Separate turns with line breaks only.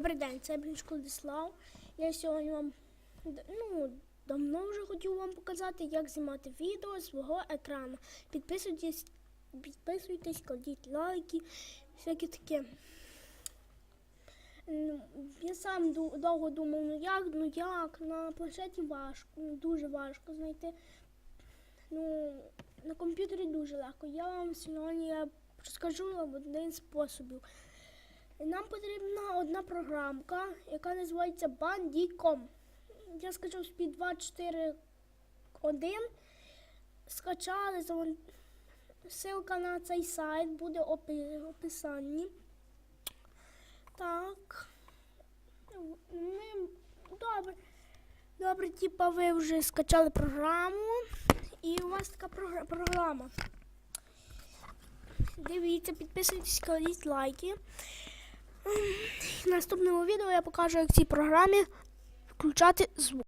Добрий день, це Брінчко Владислав. Я сьогодні вам ну, давно вже хотів вам показати, як знімати відео з свого екрану. Підписуйтесь, підписуйтесь, кладіть лайки, всяке таке. Ну, Я сам довго думав, ну як, ну як, на планшеті важко, ну, дуже важко знайти. Ну, на комп'ютері дуже легко. Я вам сьогодні я розкажу один з способів. Нам потрібна одна програмка, яка називається Bandicom. Я скачав Speed 2.4.1. Скачали, ссылка на цей сайт буде в описанні. Так. Ми, добре. Добре, типа ви вже скачали програму. І у вас така програма. Дивіться, підписуйтесь, кладіть лайки. В наступному відео я покажу, як цій програмі включати звук.